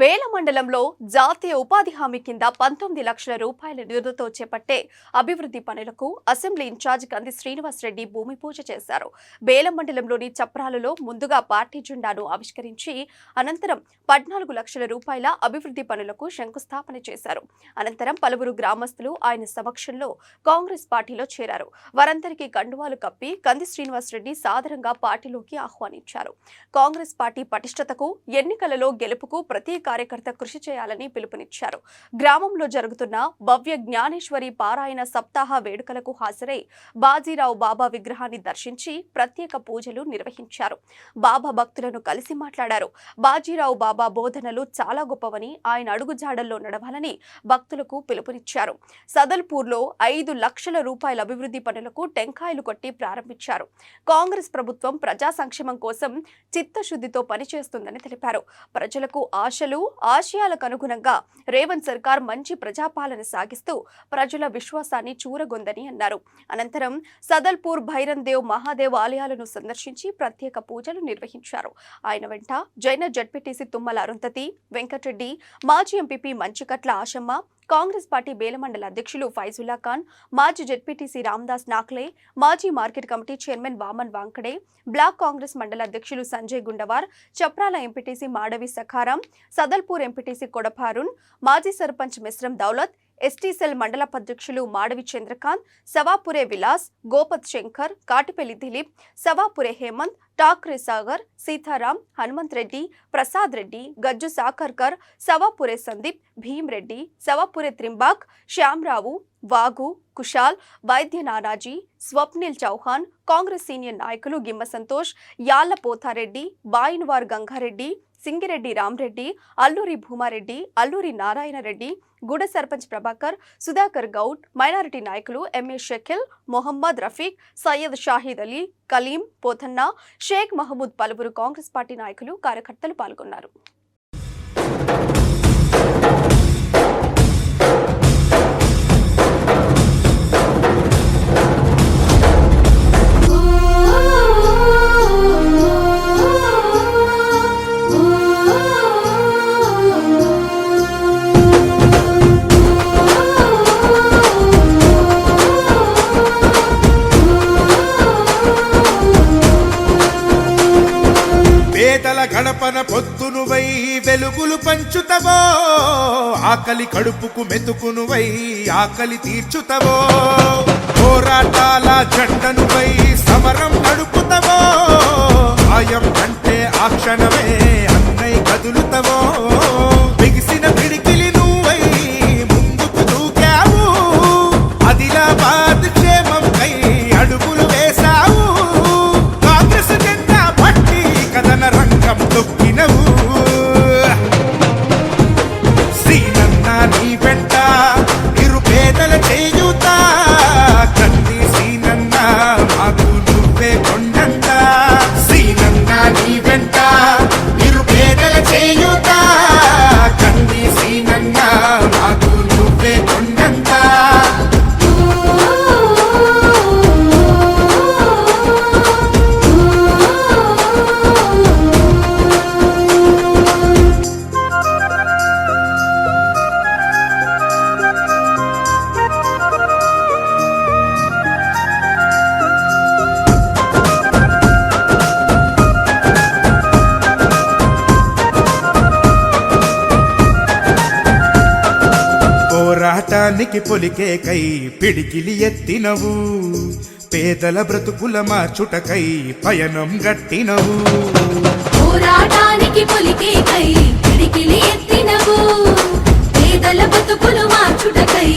బేల మండలంలో జాతీయ ఉపాధి హామీ కింద పంతొమ్మిది లక్షల రూపాయల నిధులతో చేపట్టే అభివృద్ధి పనులకు అసెంబ్లీ ఇన్ఛార్జ్ కంది శ్రీనివాస్ రెడ్డి భూమి పూజ చేశారు. బేల మండలంలోని చప్రాలలో ముందుగా పార్టీ జెండాను ఆవిష్కరించి అనంతరం పద్నాలుగు లక్షల రూపాయల అభివృద్ధి పనులకు శంకుస్థాపన చేశారు. అనంతరం పలువురు గ్రామస్తులు ఆయన సమక్షంలో కాంగ్రెస్ పార్టీలో చేరారు. వారందరికీ కండువాలు కప్పి కంది శ్రీనివాస్ సాధారణంగా పార్టీలోకి ఆహ్వానించారు. కాంగ్రెస్ పార్టీ పటిష్టతకు ఎన్నికలలో గెలుపుకు ప్రతి కార్యకర్త కృషి చేయాలని పిలుపునిచ్చారు. గ్రామంలో జరుగుతున్న భవ్య జ్ఞానేశ్వరి పారాయణ సప్తాహ వేడుకలకు హాజరై బాజీరావు బాబా విగ్రహాన్ని దర్శించి ప్రత్యేక పూజలు నిర్వహించారు. బాబా భక్తులను కలిసి మాట్లాడారు. బాజీరావు బాబా బోధనలు చాలా గొప్పవని ఆయన అడుగుజాడల్లో నడవాలని భక్తులకు పిలుపునిచ్చారు. సదల్పూర్లో ఐదు లక్షల రూపాయల అభివృద్ధి పనులకు టెంకాయలు కొట్టి ప్రారంభించారు. కాంగ్రెస్ ప్రభుత్వం ప్రజా సంక్షేమం కోసం చిత్తశుద్ధితో పనిచేస్తుందని తెలిపారు. ప్రజలకు ఆశలు ఆశయాలకు అనుగుణంగా రేవంత్ సర్కార్ మంచి ప్రజాపాలన సాగిస్తూ ప్రజల విశ్వాసాన్ని చూరగొందని అన్నారు. అనంతరం సదల్పూర్ భైరన్ దేవ్ మహాదేవ్ ఆలయాలను సందర్శించి ప్రత్యేక పూజలు నిర్వహించారు. ఆయన వెంట జైన జడ్పీటీసీ తుమ్మల అరుంధతి వెంకటరెడ్డి మాజీ ఎంపీపీ మంచికట్ల ఆశమ్మ కాంగ్రెస్ పార్టీ బేలమండల అధ్యక్షులు ఫైజుల్లా ఖాన్ మాజీ జెడ్పీటీసీ రామ్దాస్ నాక్లే మాజీ market committee chairman Waman Wankade block Congress మండల అధ్యక్షులు సంజయ్ గుండవార్ చప్రాల ఎంపీటీసీ మాడవి సఖారాం సదల్పూర్ ఎంపీటీసీ కొడపారున్ మాజీ సర్పంచ్ మిశ్రం దౌలత్ ఎస్టీసెల్ మండల అధ్యక్షులు మాడవి చంద్రకాంత్ సవాపురే విలాస్ గోపత్ శంకర్ కాటిపల్లి దిలీప్ సవాపురే హేమంత్ ఠాక్రే సాగర్ సీతారాం హనుమంత్ రెడ్డి ప్రసాద్ రెడ్డి గజ్జు సాకర్కర్ సవాపురే సందీప్ భీమ్రెడ్డి సవాపురే త్రింబాక్ శ్యామరావు వాగు కుషాల్ వైద్య నానాజీ స్వప్నిల్ చౌహాన్ కాంగ్రెస్ సీనియర్ నాయకులు గిమ్మ సంతోష్ యాళ్ళ పోతారెడ్డి బాయినవార్ గంగారెడ్డి సింగిరెడ్డి రామ్రెడ్డి అల్లూరి భూమారెడ్డి అల్లూరి నారాయణ రెడ్డి గూడ సర్పంచ్ ప్రభాకర్ సుధాకర్ గౌడ్ మైనారిటీ నాయకులు ఎంఏ షకిల్ మొహమ్మద్ రఫీక్ సయ్యద్ షాహీద్ అలీ కలీం పోతన్నా షేక్ మహమూద్ పలువురు కాంగ్రెస్ పార్టీ నాయకులు కార్యకర్తలు పాల్గొన్నారు. పేదల గడపన పొద్దునువై వెలుగులు పంచుతవో ఆకలి కడుపుకు మెతుకునువై ఆకలి తీర్చుతవో. పోరాటాల జెండనువై సమరం నడుపుతవో ఆయం అంటే ఆ క్షణమే అన్నై కదులుతవో. బిగిసిన పిడికి పోరాటానికి పొలికేకై పిడికిలి ఎత్తినవు. పేదల బ్రతుకుల మార్చుటకై పయనం గట్టినవు. పోరాటానికి పొలికేకై పిడికిలి ఎత్తినవు. పేదల బ్రతుకులు మార్చుటకై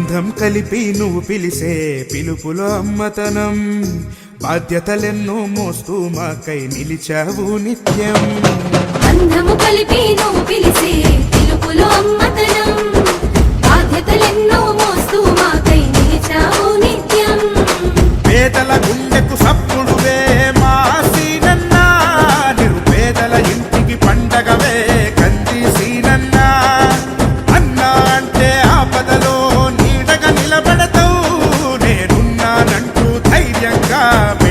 బంధం కలిపి నువ్వు పిలిసే పిలుపులో అమ్మతనం. బాధ్యతలెన్నో మోస్తూ మాకై నిలిచావు నిత్యం. బంధము కలిపి నువ్వు పిలిసే పిలుపులో అమ్మతనం. బాధ్యతలెన్నో మోస్తూ మాకై నిలిచావు నిత్యం. పేదల గుండెకు సప్పుడు mami.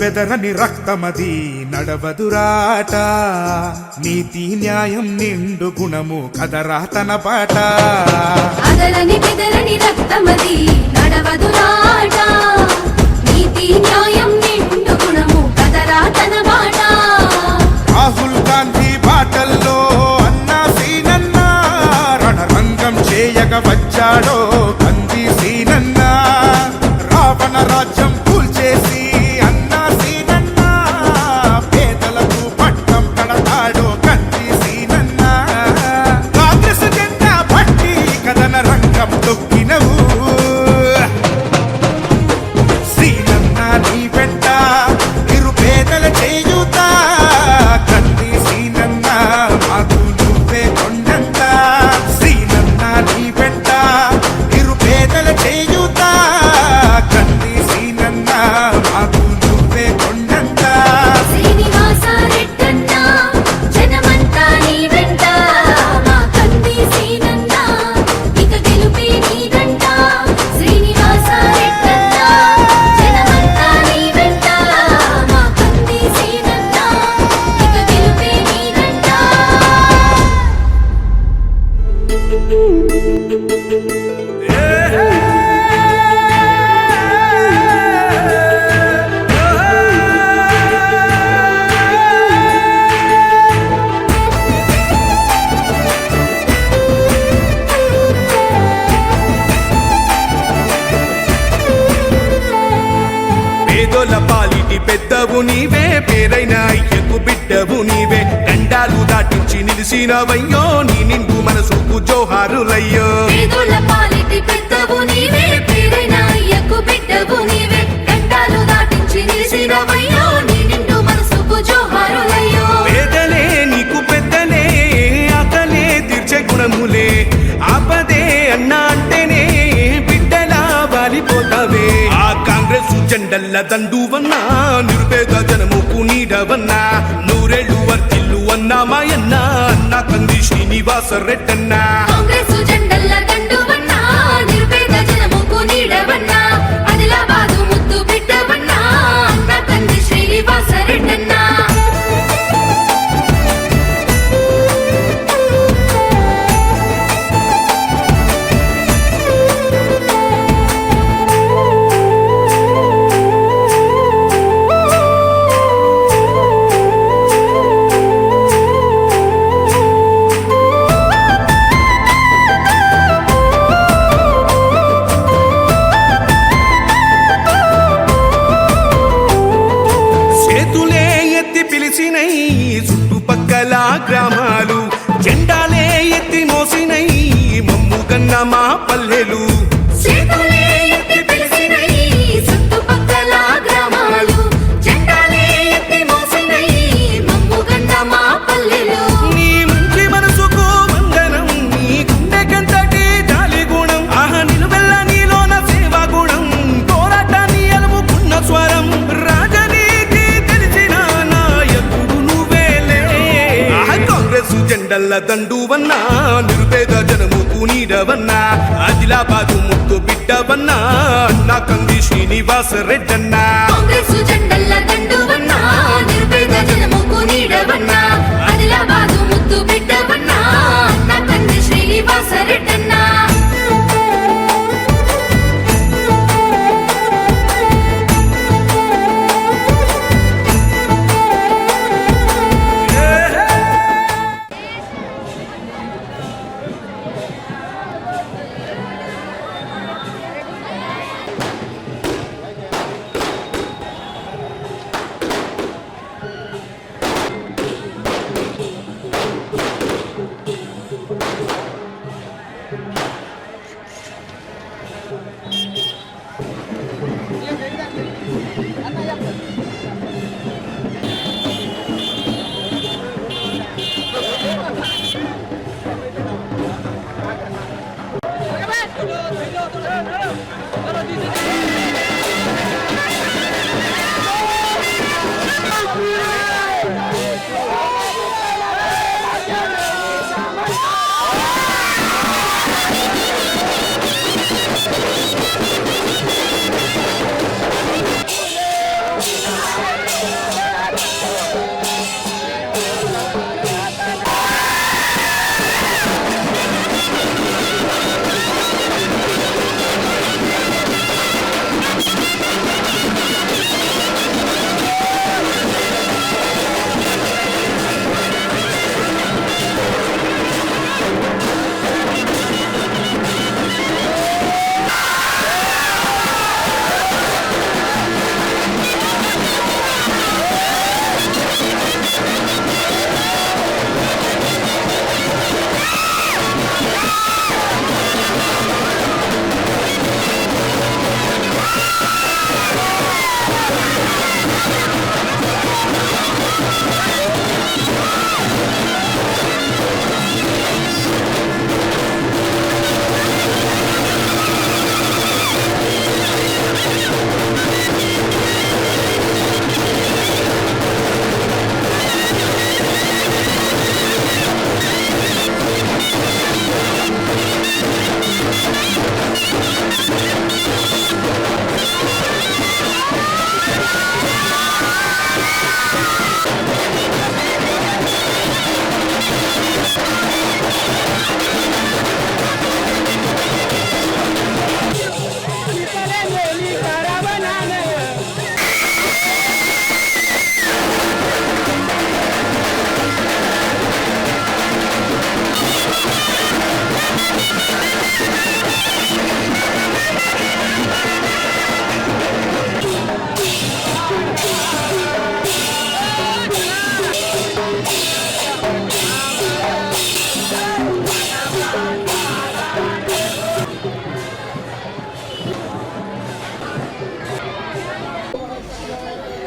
బెదరని రక్తమది నడవదురాట. నీతి న్యాయం నిండు గుణము కదరా తన పాట. అదలని బెదరని రక్తమది నడవదురాట. నీతి న్యాయం నిండు అయ్యో. నిరుపేద జనముకు నీడవన్నా నూరేళ్ళు వర్తిల్లు అన్నా మాయన్నా అన్నా కంది శ్రీనివాస రెడ్డన్నా aleluya. జెండల్ల దండువన్నా నిరుపేద జనముకు నీడవన్నా ఆదిలాబాదు ముద్దు బిడ్డవన్నా అన్నా కంది శ్రీనివాస రెడ్డన్నా. కాంగ్రెస్ జెండల్ల దండువన్నా నిరుపేద జనముకు నీడవన్నా ఆదిలాబాదు ముద్దు బిడ్డవన్నా.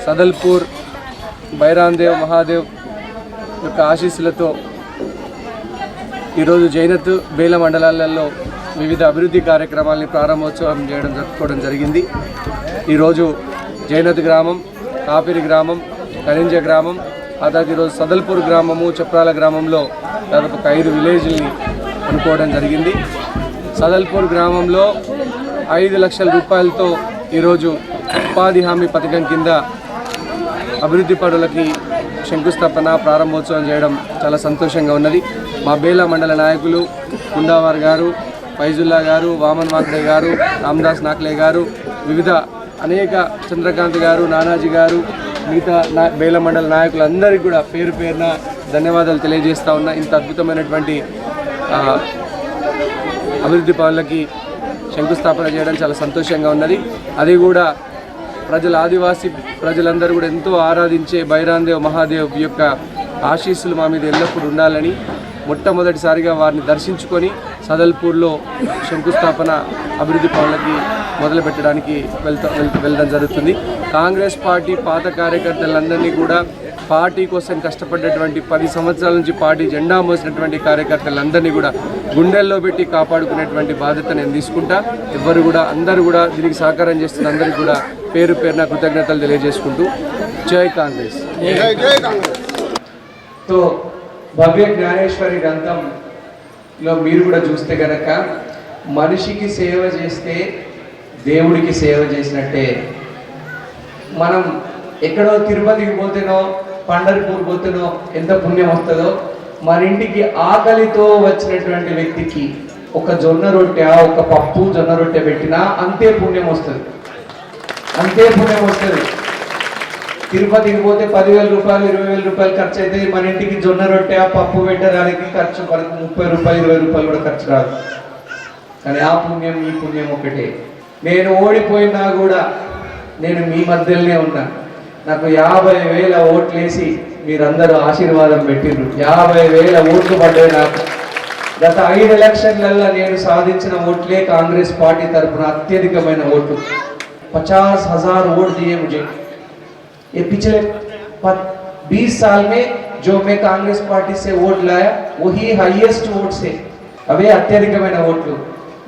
సదల్పూర్ బైరాందేవ్ మహాదేవ్ యొక్క ఆశీస్సులతో ఈరోజు జైనత్ బేల మండలాలలో వివిధ అభివృద్ధి కార్యక్రమాలని ప్రారంభోత్సవం చేయడం జరుపుకోవడం జరిగింది. ఈరోజు జైనత్ గ్రామం కాపిరి గ్రామం కరింజ గ్రామం ఆ తర్వాత ఈరోజు సదల్పూర్ గ్రామము చప్రాల గ్రామంలో దాదాపు ఒక ఐదు విలేజ్ని అనుకోవడం జరిగింది. సదల్పూర్ గ్రామంలో ఐదు లక్షల రూపాయలతో ఈరోజు ఉపాధి హామీ పథకం కింద అభివృద్ధి పనులకి శంకుస్థాపన ప్రారంభోత్సవం చేయడం చాలా సంతోషంగా ఉన్నది. మా బేలా మండల నాయకులు కుందావార్ గారు ఫైజుల్లా గారు వామన్ వాక్డే గారు రామ్దాస్ నాక్లే గారు వివిధ అనేక చంద్రకాంత్ గారు నానాజీ గారు మిగతా నా బేల మండల నాయకులందరికీ కూడా పేరు పేరున ధన్యవాదాలు తెలియజేస్తూ ఉన్నా. ఇంత అద్భుతమైనటువంటి అభివృద్ధి పనులకి శంకుస్థాపన చేయడం చాలా సంతోషంగా ఉన్నది. అది కూడా ప్రజల ఆదివాసీ ప్రజలందరూ కూడా ఎంతో ఆరాధించే బైరాందేవ్ మహాదేవ్ యొక్క ఆశీస్సులు మా మీద ఎల్లప్పుడూ ఉండాలని మొట్టమొదటిసారిగా వారిని దర్శించుకొని సదల్పూర్లో శంకుస్థాపన అభివృద్ధి పనులకి మొదలు పెట్టడానికి వెళ్తా వెళ్ళడం జరుగుతుంది. కాంగ్రెస్ పార్టీ పాత కార్యకర్తలందరినీ కూడా పార్టీ కోసం కష్టపడ్డటువంటి పది సంవత్సరాల నుంచి పార్టీ జెండా మోసినటువంటి కార్యకర్తలందరినీ కూడా గుండెల్లో పెట్టి కాపాడుకునేటువంటి బాధ్యత నేను తీసుకుంటా. ఎవ్వరు కూడా అందరూ కూడా దీనికి సహకారం చేస్తున్న అందరికీ కూడా పేరు పేరున కృతజ్ఞతలు తెలియజేసుకుంటూ జై కాంగ్రెస్. తో భవ్య జ్ఞానేశ్వరి గ్రంథంలో మీరు కూడా చూస్తే గనక మనిషికి సేవ చేస్తే దేవుడికి సేవ చేసినట్టే. మనం ఎక్కడో తిరుపతికి పోతేనో పండర్పూర్ పోతేనో ఎంత పుణ్యం వస్తుందో మన ఇంటికి ఆకలితో వచ్చినటువంటి వ్యక్తికి ఒక జొన్న రొట్టె ఒక పప్పు జొన్న రొట్టె పెట్టినా అంతే పుణ్యం వస్తుంది. అంతే పుణ్యం వస్తుంది. తిరుపతికి పోతే పదివేల రూపాయలు ఇరవై వేల రూపాయలు ఖర్చు అయితే మన ఇంటికి జొన్న రొట్టె పప్పు పెట్టడానికి ఖర్చు మనకు ముప్పై రూపాయలు ఇరవై రూపాయలు కూడా ఖర్చు రాదు. కానీ ఆ పుణ్యం ఈ పుణ్యం ఒకటే. నేను ఓడిపోయినా కూడా నేను మీ మధ్యలోనే ఉన్నా. నాకు యాభై వేల ఓట్లు వేసి మీరందరూ ఆశీర్వాదం పెట్టిండ్రు యాభై వేల ఓట్లు పడ్డాయి నాకు. గత ఐదు ఎలక్షన్లలో నేను సాధించిన ఓట్లే కాంగ్రెస్ పార్టీ తరఫున అత్యధికమైన ఓట్లు పచాస్ हजार वोट दिए मुझे ये पिछले बीस साल में जो मैं कांग्रेस पार्टी से वोट लाया वही हाईएस्ट वोट से అవే అత్యధికమైన ఓట్లు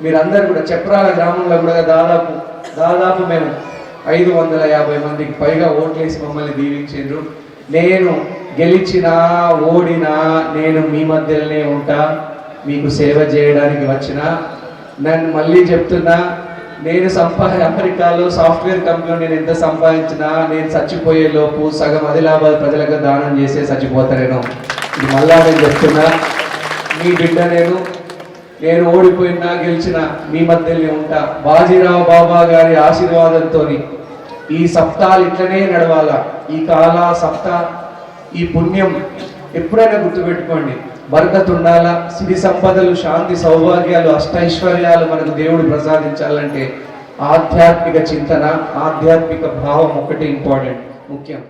మీరందరూ కూడా చప్రాల గ్రామంలో కూడా దాదాపు దాదాపు మేము ఐదు వందల యాభై మందికి పైగా ఓట్లేసి మమ్మల్ని దీవించారు నేను గెలిచినా ఓడినా నేను మీ మధ్యలోనే ఉంటా మీకు సేవ చేయడానికి వచ్చిన నన్ను మళ్ళీ చెప్తున్నా నేను సంపా అమెరికాలో సాఫ్ట్వేర్ కంపెనీలో నేను ఎంత సంపాదించినా నేను చచ్చిపోయే లోపు సగం ఆదిలాబాద్ ప్రజలకు దానం చేసే చచ్చిపోతానేను ఇది మళ్ళా నేను చెప్తున్నా. మీ బిడ్డ నేను నేను ఓడిపోయినా గెలిచిన మీ మధ్యలోనే ఉంటా. బాజీరావు బాబా గారి ఆశీర్వాదంతో ఈ సప్తాలు ఇట్లనే నడవాలా. ఈ కాల సప్తా ఈ పుణ్యం ఎప్పుడైనా గుర్తుపెట్టుకోండి. బరకత్ సిరి సంపదలు శాంతి సౌభాగ్యాలు అష్టైశ్వర్యాలు మనకు దేవుడు ప్రసాదించాలంటే ఆధ్యాత్మిక చింతన ఆధ్యాత్మిక భావం ఒకటి ఇంపార్టెంట్ ముఖ్యం.